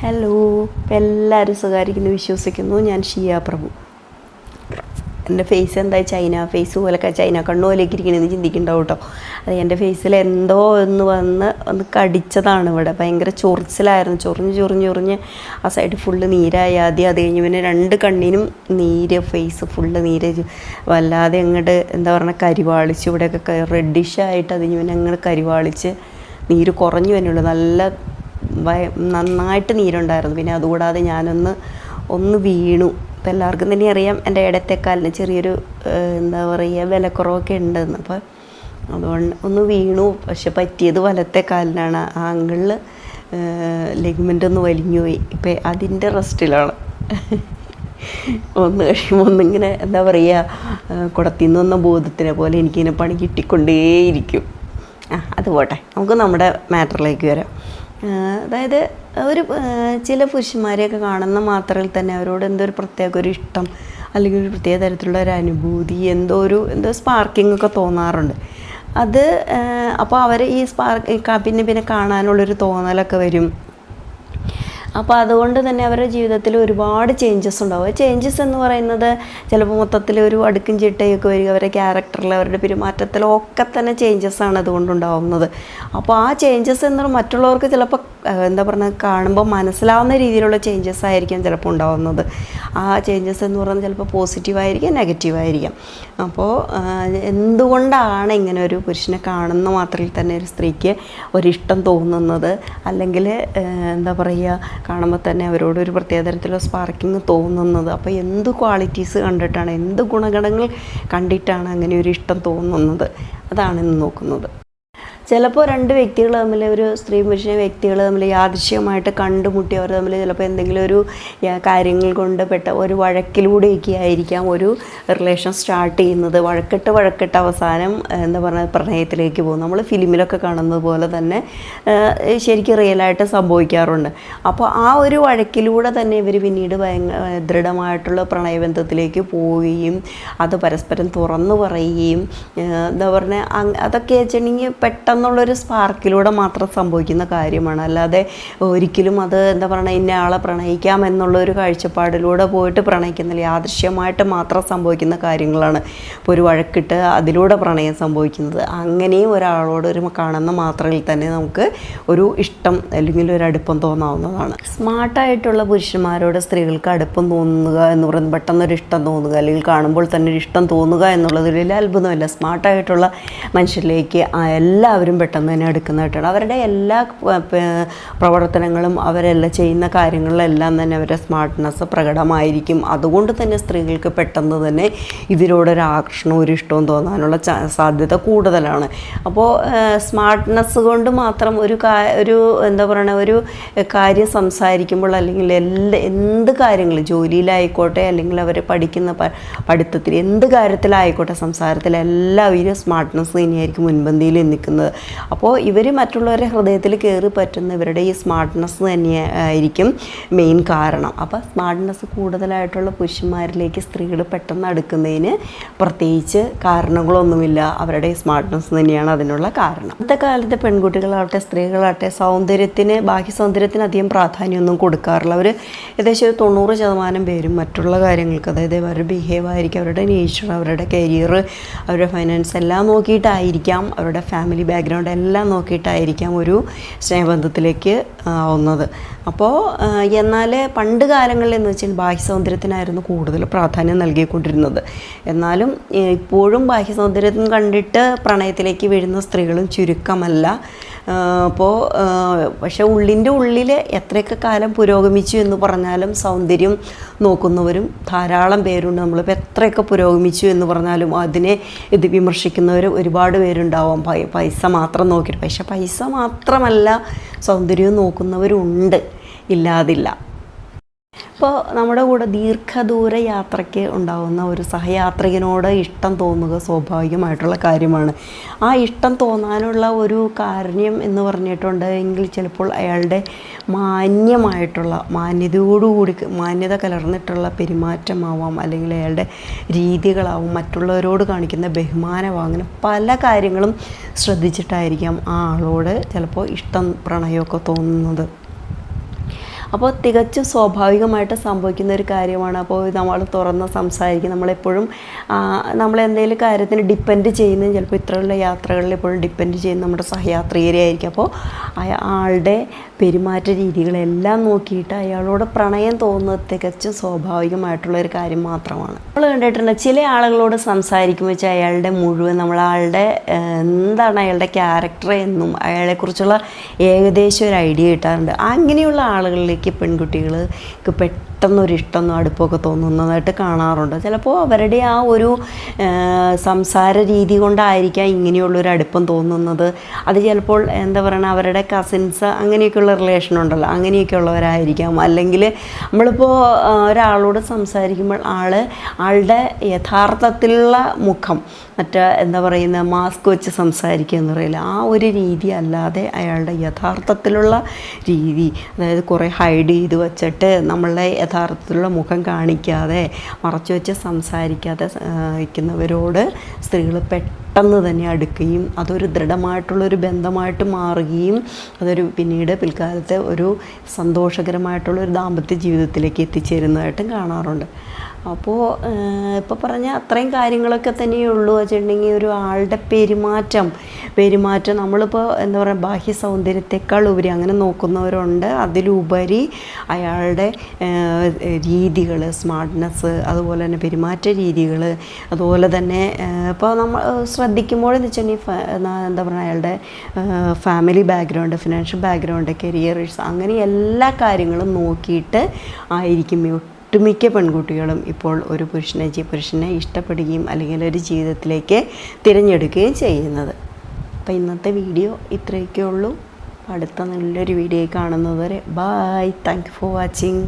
Hello എല്ലാവരും സുഖമായിരിക്കുന്നു വിശ്വസിക്കുന്നു. ഞാൻ ഷിയ പ്രഭു. എന്റെ ഫേസ് എന്താ ചൈന ഫേസ് പോലൊക്കെ ചൈന കണ്ണു പോലെയൊക്കെ ഇരിക്കണമെന്ന് ചിന്തിക്കുന്നുണ്ടാവും കേട്ടോ അത് എന്റെ ഫേസിൽ എന്തോ ഒന്ന് വന്ന് ഒന്ന് കടിച്ചതാണ് ഇവിടെ. ഭയങ്കര ചൊറിച്ചിലായിരുന്നു. ചൊറിഞ്ഞ് ചൊറിഞ്ഞ് ചൊറിഞ്ഞ് ആ സൈഡ് ഫുള്ള് നീരായി. ആദ്യം അത് കഴിഞ്ഞ് പിന്നെ രണ്ട് കണ്ണിനും നീര് ഫേസ് ഫുള്ള് നീര്. വല്ലാതെ അങ്ങോട്ട് എന്താ പറയുക കരിവാളിച്ച് ഇവിടെയൊക്കെ റെഡിഷായിട്ട് അത് കഴിഞ്ഞ് പിന്നെ അങ്ങോട്ട് കരിവാളിച്ച് നീര് കുറഞ്ഞു തന്നെയുള്ളൂ നല്ല നന്നായിട്ട് നീരുണ്ടായിരുന്നു. പിന്നെ അതുകൂടാതെ ഞാനൊന്ന് ഒന്ന് വീണു. ഇപ്പം എല്ലാവർക്കും തന്നെ അറിയാം എന്റെ ഇടത്തെക്കാലിന് ചെറിയൊരു എന്താ പറയുക വിലക്കുറവൊക്കെ ഉണ്ടെന്ന്. അപ്പോൾ അതുകൊണ്ട് ഒന്ന് വീണു. പക്ഷെ പറ്റിയത് വലത്തെ കാലിനാണ് ആ അങ്കിളിൽ ലെഗ്മെന്റ് ഒന്ന് വലിഞ്ഞു പോയി ഇപ്പം അതിന്റെ റെസ്റ്റിലാണ്. ഒന്ന് കഴിയുമ്പോൾ ഒന്നിങ്ങനെ എന്താ പറയുക കുടത്തിൽ നിന്ന് വന്ന ബോധത്തിനെ പോലെ എനിക്കിങ്ങനെ പണി കിട്ടിക്കൊണ്ടേയിരിക്കും. ആ അത് പോട്ടെ. നമുക്ക് നമ്മുടെ മാറ്ററിലേക്ക് വരാം. അതായത് ഒരു ചില പുരുഷന്മാരെയൊക്കെ കാണുന്ന മാത്രയിൽ തന്നെ അവരോട് എന്തോ ഒരു പ്രത്യേക ഒരു ഇഷ്ടം അല്ലെങ്കിൽ ഒരു പ്രത്യേക തരത്തിലുള്ള ഒരു അനുഭൂതി എന്തോ ഒരു എന്തോ സ്പാർക്കിംഗ് ഒക്കെ തോന്നാറുണ്ട്. അത് അപ്പോൾ അവർ ഈ സ്പാർക്ക് പിന്നെ പിന്നെ കാണാനുള്ളൊരു തോന്നലൊക്കെ വരും. അപ്പോൾ അതുകൊണ്ട് തന്നെ അവരുടെ ജീവിതത്തിൽ ഒരുപാട് ചേഞ്ചസ് ഉണ്ടാവും. ചേഞ്ചസ് എന്ന് പറയുന്നത് ചിലപ്പോൾ മൊത്തത്തിൽ ഒരു അടുക്കും ചിട്ടയൊക്കെ വരിക അവരുടെ ക്യാരക്ടറിൽ അവരുടെ പെരുമാറ്റത്തിലും ഒക്കെ തന്നെ ചേഞ്ചസ് ആണ് അതുകൊണ്ടുണ്ടാവുന്നത് അപ്പോൾ ആ ചേഞ്ചസ് എന്ന് മറ്റുള്ളവർക്ക് ചിലപ്പോൾ എന്താ പറയുക കാണുമ്പോൾ മനസ്സിലാവുന്ന രീതിയിലുള്ള ചേഞ്ചസ് ആയിരിക്കും ചിലപ്പോൾ ഉണ്ടാവുന്നത്. ആ ചേഞ്ചസ് എന്ന് പറയുന്നത് ചിലപ്പോൾ പോസിറ്റീവായിരിക്കാം നെഗറ്റീവായിരിക്കാം അപ്പോൾ എന്തുകൊണ്ടാണ് ഇങ്ങനെ ഒരു പുരുഷനെ കാണുന്ന മാത്രയിൽ തന്നെ ഒരു സ്ത്രീക്ക് ഒരിഷ്ടം തോന്നുന്നത്? അല്ലെങ്കിൽ എന്താ പറയുക കാണുമ്പോൾ തന്നെ അവരോട് ഒരു പ്രത്യേക തരത്തിലുള്ള സ്പാർക്കിങ് തോന്നുന്നത്. അപ്പോൾ എന്ത് ക്വാളിറ്റീസ് കണ്ടിട്ടാണ് എന്ത് ഗുണഗണങ്ങൾ കണ്ടിട്ടാണ് അങ്ങനെ ഒരു ഇഷ്ടം തോന്നുന്നത്? അതാണ് ഇന്ന് നോക്കുന്നത്. ചിലപ്പോൾ രണ്ട് വ്യക്തികൾ തമ്മിൽ ഒരു സ്ത്രീ പുരുഷനെ വ്യക്തികൾ തമ്മിൽ യാദൃശ്യമായിട്ട് കണ്ടുമുട്ടി അവർ തമ്മിൽ ചിലപ്പോൾ എന്തെങ്കിലും ഒരു കാര്യങ്ങൾ കൊണ്ട് പെട്ട ഒരു വഴക്കിലൂടെയൊക്കെ ആയിരിക്കാം ഒരു റിലേഷൻ സ്റ്റാർട്ട് ചെയ്യുന്നത്. വഴക്കിട്ട് വഴക്കിട്ട് അവസാനം എന്താ പറയുക പ്രണയത്തിലേക്ക് പോകും. നമ്മൾ ഫിലിമിലൊക്കെ കാണുന്നത് പോലെ തന്നെ ശരിക്കും റിയലായിട്ട് സംഭവിക്കാറുണ്ട്. അപ്പോൾ ആ ഒരു വഴക്കിലൂടെ തന്നെ ഇവർ പിന്നീട് ഭയങ്കര ദൃഢമായിട്ടുള്ള പ്രണയബന്ധത്തിലേക്ക് പോവുകയും അത് പരസ്പരം തുറന്നു പറയുകയും എന്താ പറഞ്ഞാൽ അതൊക്കെ വെച്ചിട്ടുണ്ടെങ്കിൽ പെട്ടെന്നുള്ളൊരു സ്പാർക്കിലൂടെ മാത്രം സംഭവിക്കുന്ന കാര്യമാണ്. അല്ലാതെ ഒരിക്കലും അത് എന്താ പറയുക ഇന്ന ആളെ പ്രണയിക്കാം എന്നുള്ള ഒരു കാഴ്ചപ്പാടിലൂടെ പോയിട്ട് പ്രണയിക്കുന്നില്ല. യാദൃശ്യമായിട്ട് മാത്രം സംഭവിക്കുന്ന കാര്യങ്ങളാണ് ഇപ്പോൾ ഒരു വഴക്കിട്ട് അതിലൂടെ പ്രണയം സംഭവിക്കുന്നത്. അങ്ങനെയും ഒരാളോട് ഒരു കാണുന്ന മാത്രയിൽ തന്നെ നമുക്ക് ഒരു ഇഷ്ടം അല്ലെങ്കിൽ ഒരു അടുപ്പം തോന്നാവുന്നതാണ്. സ്മാർട്ടായിട്ടുള്ള പുരുഷന്മാരോട് സ്ത്രീകൾക്ക് അടുപ്പം തോന്നുക എന്ന് പറയുന്നത് പെട്ടെന്നൊരു ഇഷ്ടം തോന്നുക അല്ലെങ്കിൽ കാണുമ്പോൾ തന്നെ ഒരു ഇഷ്ടം തോന്നുക എന്നുള്ളതിൽ അത്ഭുതമല്ല. സ്മാർട്ടായിട്ടുള്ള മനുഷ്യരിലേക്ക് ആ എല്ലാവരും പെട്ടെന്ന് തന്നെ എടുക്കുന്നതായിട്ടാണ് അവരുടെ എല്ലാ പ്രവർത്തനങ്ങളും അവരെല്ലാം ചെയ്യുന്ന കാര്യങ്ങളിലെല്ലാം തന്നെ അവരുടെ സ്മാർട്ട്നെസ് പ്രകടമായിരിക്കും. അതുകൊണ്ട് തന്നെ സ്ത്രീകൾക്ക് പെട്ടെന്ന് തന്നെ ഇതിനോടൊരു ആകർഷണവും ഒരു ഇഷ്ടവും തോന്നാനുള്ള സാധ്യത കൂടുതലാണ്. അപ്പോൾ സ്മാർട്ട്നെസ് കൊണ്ട് മാത്രം ഒരു ഒരു എന്താ പറയുക ഒരു കാര്യം സംസാരിക്കുമ്പോൾ അല്ലെങ്കിൽ എല്ലാ എന്ത് കാര്യങ്ങൾ ജോലിയിലായിക്കോട്ടെ അല്ലെങ്കിൽ അവർ പഠിക്കുന്ന പഠിത്തത്തിൽ എന്ത് കാര്യത്തിലായിക്കോട്ടെ സംസാരത്തിൽ എല്ലാവരും സ്മാർട്ട്നെസ് തന്നെയായിരിക്കും മുൻപന്തിയിൽ നിൽക്കുന്നത്. അപ്പോൾ ഇവർ മറ്റുള്ളവരുടെ ഹൃദയത്തിൽ കയറി പറ്റുന്ന ഇവരുടെ ഈ സ്മാർട്ട്നെസ് തന്നെ ആയിരിക്കും മെയിൻ കാരണം. അപ്പോൾ സ്മാർട്ട്നെസ് കൂടുതലായിട്ടുള്ള പുരുഷന്മാരിലേക്ക് സ്ത്രീകൾ പെട്ടെന്ന് അടുക്കുന്നതിന് പ്രത്യേകിച്ച് കാരണങ്ങളൊന്നുമില്ല. അവരുടെ സ്മാർട്ട്നെസ് തന്നെയാണ് അതിനുള്ള കാരണം. ഇന്നത്തെ കാലത്ത് പെൺകുട്ടികളാവട്ടെ സ്ത്രീകളാവട്ടെ സൗന്ദര്യത്തിന് ബാഹ്യ സൗന്ദര്യത്തിന് അധികം പ്രാധാന്യമൊന്നും കൊടുക്കാറില്ല. അവർ ഏകദേശം ഒരു തൊണ്ണൂറ് ശതമാനം പേരും മറ്റുള്ള കാര്യങ്ങൾക്ക് അതായത് അവരുടെ ബിഹേവ് ആയിരിക്കും അവരുടെ നേച്ചർ അവരുടെ കരിയർ അവരുടെ ഫൈനാൻസ് എല്ലാം നോക്കിയിട്ടായിരിക്കാം അവരുടെ ഫാമിലി ബാക്ക്ഗ്രൗണ്ട് എല്ലാം നോക്കിയിട്ടായിരിക്കാം ഒരു സ്നേഹബന്ധത്തിലേക്ക് ആവുന്നത് അപ്പോൾ എന്നാൽ പണ്ട് കാലങ്ങളിൽ എന്ന് വെച്ചാൽ ബാഹ്യ സൗന്ദര്യത്തിനായിരുന്നു കൂടുതൽ പ്രാധാന്യം നൽകിക്കൊണ്ടിരുന്നത്. എന്നാലും ഇപ്പോഴും ബാഹ്യ സൗന്ദര്യം കണ്ടിട്ട് പ്രണയത്തിലേക്ക് വീഴുന്ന സ്ത്രീകളും ചുരുക്കമല്ല. അപ്പോൾ പക്ഷെ ഉള്ളിന്റെ ഉള്ളിൽ എത്രയൊക്കെ കാലം പുരോഗമിച്ചു എന്ന് പറഞ്ഞാലും സൗന്ദര്യം നോക്കുന്നവരും ധാരാളം പേരുണ്ട്. നമ്മളിപ്പോൾ എത്രയൊക്കെ പുരോഗമിച്ചു എന്ന് പറഞ്ഞാലും അതിനെ ഇത് വിമർശിക്കുന്നവർ ഒരുപാട് പേരുണ്ടാവും. പൈസ മാത്രം നോക്കിയിട്ട്. പക്ഷെ പൈസ മാത്രമല്ല സൗന്ദര്യവും നോക്കുന്നവരുണ്ട്. ഇല്ലാതില്ല. ഇപ്പോൾ നമ്മുടെ കൂടെ ദീർഘദൂര യാത്രയ്ക്ക് ഉണ്ടാകുന്ന ഒരു സഹയാത്രികനോട് ഇഷ്ടം തോന്നുക സ്വാഭാവികമായിട്ടുള്ള കാര്യമാണ്. ആ ഇഷ്ടം തോന്നാനുള്ള ഒരു കാരണം എന്ന് പറഞ്ഞിട്ടുണ്ട് എങ്കിൽ ചിലപ്പോൾ അയാളുടെ മാന്യമായിട്ടുള്ള മാന്യതയോടുകൂടി മാന്യത കലർന്നിട്ടുള്ള പെരുമാറ്റമാവാം അല്ലെങ്കിൽ അയാളുടെ രീതികളാവും മറ്റുള്ളവരോട് കാണിക്കുന്ന ബഹുമാനമാവും. അങ്ങനെ പല കാര്യങ്ങളും ശ്രദ്ധിച്ചിട്ടായിരിക്കാം ആ ആളോട് ചിലപ്പോൾ ഇഷ്ടം പ്രണയമൊക്കെ തോന്നുന്നത്. അപ്പോൾ തികച്ചും സ്വാഭാവികമായിട്ട് സംഭവിക്കുന്ന ഒരു കാര്യമാണ്. അപ്പോൾ നമ്മൾ തുറന്ന് സംസാരിക്കും. നമ്മളെപ്പോഴും നമ്മളെന്തെങ്കിലും കാര്യത്തിന് ഡിപ്പെൻഡ് ചെയ്യുന്നത് ചിലപ്പോൾ ഇത്രയുള്ള യാത്രകളിൽ എപ്പോഴും ഡിപ്പെൻഡ് ചെയ്യുന്ന നമ്മുടെ സഹയാത്രികരെ ആയിരിക്കും. അപ്പോൾ ആളുടെ പെരുമാറ്റ രീതികളെല്ലാം നോക്കിയിട്ട് അയാളോട് പ്രണയം തോന്നുന്നത് തികച്ചും സ്വാഭാവികമായിട്ടുള്ള ഒരു കാര്യം മാത്രമാണ്. നമ്മൾ കണ്ടിട്ടുണ്ട് ചില ആളുകളോട് സംസാരിക്കുമ്പോൾ വെച്ചാൽ അയാളുടെ മുഴുവൻ നമ്മൾ ആളുടെ എന്താണ് അയാളുടെ ക്യാരക്ടർ എന്നും അയാളെക്കുറിച്ചുള്ള ഏകദേശം ഒരു ഐഡിയ കിട്ടാറുണ്ട്. അങ്ങനെയുള്ള ആളുകളിലേക്ക് പെൺകുട്ടികൾക്ക് പെട്ടെന്നൊരു ഇഷ്ടമൊന്നും അടുപ്പമൊക്കെ തോന്നുന്നതായിട്ട് കാണാറുണ്ട്. ചിലപ്പോൾ അവരുടെ ആ ഒരു സംസാര രീതി കൊണ്ടായിരിക്കാം ഇങ്ങനെയുള്ളൊരു അടുപ്പം തോന്നുന്നത്. അത് ചിലപ്പോൾ എന്താ പറയുക അവരുടെ കസിൻസ് അങ്ങനെയൊക്കെയുള്ള റിലേഷൻ ഉണ്ടല്ലോ അങ്ങനെയൊക്കെ ഉള്ളവരായിരിക്കാം അല്ലെങ്കിൽ നമ്മളിപ്പോൾ ഒരാളോട് സംസാരിക്കുമ്പോൾ ആൾ ആളുടെ യഥാർത്ഥത്തിലുള്ള മുഖം മറ്റേ എന്താ പറയുന്ന മാസ്ക് വെച്ച് സംസാരിക്കുക എന്ന് പറയില്ല. ആ ഒരു രീതി അല്ലാതെ അയാളുടെ യഥാർത്ഥത്തിലുള്ള രീതി അതായത് കുറേ ഹൈഡ് ചെയ്ത് വച്ചിട്ട് നമ്മളുടെ യഥാർത്ഥത്തിലുള്ള മുഖം കാണിക്കാതെ മറച്ചു വെച്ച് സംസാരിക്കാതെ ഇരിക്കുന്നവരോട് സ്ത്രീകൾ പെട്ടെന്ന് തന്നെ അടുക്കുകയും അതൊരു ദൃഢമായിട്ടുള്ളൊരു ബന്ധമായിട്ട് മാറുകയും അതൊരു പിന്നീട് പിൽക്കാലത്തെ ഒരു സന്തോഷകരമായിട്ടുള്ള ഒരു ദാമ്പത്യ ജീവിതത്തിലേക്ക് എത്തിച്ചേരുന്നതായിട്ടും കാണാറുണ്ട്. അപ്പോൾ ഇപ്പോൾ പറഞ്ഞ അത്രയും കാര്യങ്ങളൊക്കെ തന്നെയേ ഉള്ളൂ വെച്ചിട്ടുണ്ടെങ്കിൽ ഒരു ആളുടെ പെരുമാറ്റം. പെരുമാറ്റം നമ്മളിപ്പോൾ എന്താ പറയുക ബാഹ്യ സൗന്ദര്യത്തെക്കാൾ ഉപരി അങ്ങനെ നോക്കുന്നവരുണ്ട്. അതിലുപരി അയാളുടെ രീതികൾ സ്മാർട്ട്നെസ് അതുപോലെ തന്നെ പെരുമാറ്റ രീതികൾ അതുപോലെ തന്നെ ഇപ്പോൾ നമ്മൾ ശ്രദ്ധിക്കുമ്പോൾ എന്ന് വെച്ചിട്ടുണ്ടെങ്കിൽ എന്താ പറയുക അയാളുടെ family background financial background career അങ്ങനെ എല്ലാ കാര്യങ്ങളും നോക്കിയിട്ട് ആയിരിക്കും ഒട്ടുമിക്ക പെൺകുട്ടികളും ഇപ്പോൾ ഒരു പുരുഷനെ പുരുഷനെ ഇഷ്ടപ്പെടുകയും അല്ലെങ്കിൽ ഒരു ജീവിതത്തിലേക്ക് തിരഞ്ഞെടുക്കുകയും ചെയ്യുന്നത്. അപ്പോൾ ഇന്നത്തെ വീഡിയോ ഇത്രയൊക്കെ ഉള്ളൂ. അടുത്ത നല്ലൊരു വീഡിയോ കാണുന്നതുവരെ ബായ് താങ്ക് ഫോർ വാച്ചിങ്